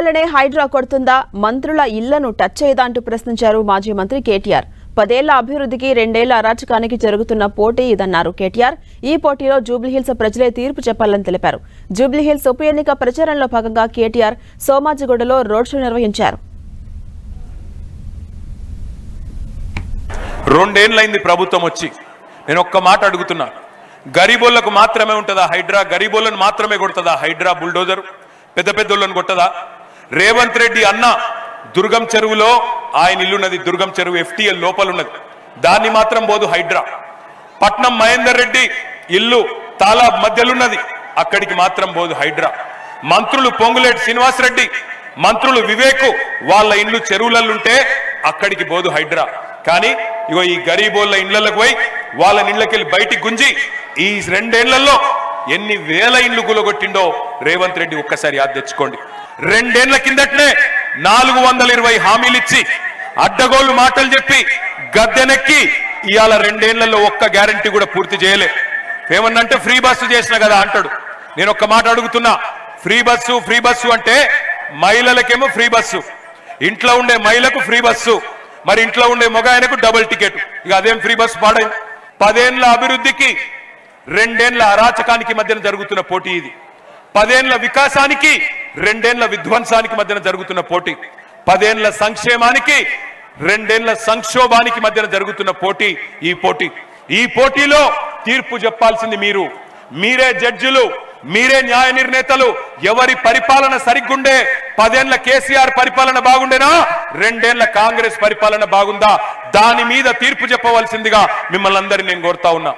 వల్లనే హైడ్రా కొడుతుందా? మంత్రుల ఇళ్ళను టచ్ చేయదా అంటూ ప్రశ్నించారు మాజీ మంత్రి కేటీఆర్. పదేళ్ళ అభివృద్ధికి రెండేళ్ళ అరాచకానికి జరుగుతున్న పోటీ ఇదన్నారు కేటీఆర్. ఈ పోటీలో జూబ్లీహిల్స్ ప్రజలే తీర్పు చెప్పాలని తెలిపారు. జూబ్లీహిల్స్ ఉప ఎన్నిక ప్రచారంలో భాగంగా కేటీఆర్ సోమాజిగూడలో రోడ్ షో నిర్వహించారు. రెండేళ్ళైంది ప్రభుత్వం వచ్చి. నేను ఒక్క మాట అడుగుతున్నా. గరీబోళ్ళకు మాత్రమే ఉంటుందా హైడ్రా? గరీబోళ్ళను మాత్రమే కొడుతుందా హైడ్రా బుల్డోజర్? పెద్ద పెద్దోళ్ళని కొట్టదా? రేవంత్ రెడ్డి అన్న దుర్గం చెరువులో ఆయన ఇల్లున్నది దుర్గం చెరువు ఎఫ్టీఎల్ లోపల ఉన్నది దాన్ని మాత్రం పోదు హైడ్రా. పట్నం మహేందర్ రెడ్డి ఇల్లు తాలా మధ్యలున్నది. అక్కడికి మాత్రం పోదు హైడ్రా. మంత్రులు పొంగులేటి శ్రీనివాస్ రెడ్డి మంత్రులు వివేకు వాళ్ళ ఇండ్లు చెరువులల్లుంటే అక్కడికి పోదు హైడ్రా. కానీ ఇగో ఈ గరీబోళ్ళ ఇండ్లకు పోయి వాళ్ళ ఇండ్లకెళ్ళి బయటికి గుంజి ఈ రెండేళ్ళలో ఎన్ని వేల ఇండ్లు గులగొట్టిండో రేవంత్ రెడ్డి ఒక్కసారి యాద్ తెచ్చుకోండి. రెండేళ్ళ కిందటనే నాలుగు వందల ఇరవై హామీలు ఇచ్చి అడ్డగోలు మాటలు చెప్పి గద్దెనెక్కి ఇవాళ రెండేళ్ళలో ఒక్క గ్యారంటీ కూడా పూర్తి చేయలే. ఏమన్నంటే ఫ్రీ బస్సు చేసిన కదా అంటాడు. నేను ఒక్క మాట అడుగుతున్నా. ఫ్రీ బస్సు ఫ్రీ బస్సు అంటే మహిళలకేమో ఫ్రీ బస్సు. ఇంట్లో ఉండే మహిళకు ఫ్రీ బస్సు. మరి ఇంట్లో ఉండే మగ ఆయనకు డబుల్ టికెట్. ఇక అదేం ఫ్రీ బస్సు పాడైంది పదేళ్ళ అభివృద్ధికి రెండేళ్ళ అరాచకానికి మధ్యన జరుగుతున్న పోటీ ఇది. పదేళ్ళ వికాసానికి రెండేళ్ళ విధ్వంసానికి మధ్యన జరుగుతున్న పోటీ పదేళ్ళ సంక్షేమానికి రెండేళ్ళ సంక్షోభానికి మధ్యన జరుగుతున్న పోటీ ఈ పోటీ. ఈ పోటీలో తీర్పు చెప్పాల్సింది మీరు. మీరే జడ్జిలు మీరే న్యాయ నిర్ణేతలు. ఎవరి పరిపాలన సరిగ్గుండే పదేళ్ళ కేసీఆర్ పరిపాలన బాగుండేనా? రెండేళ్ళ కాంగ్రెస్ పరిపాలన బాగుందా? దాని మీద తీర్పు చెప్పవలసిందిగా మిమ్మల్ని అందరినీ నేను కోరుతా ఉన్నా.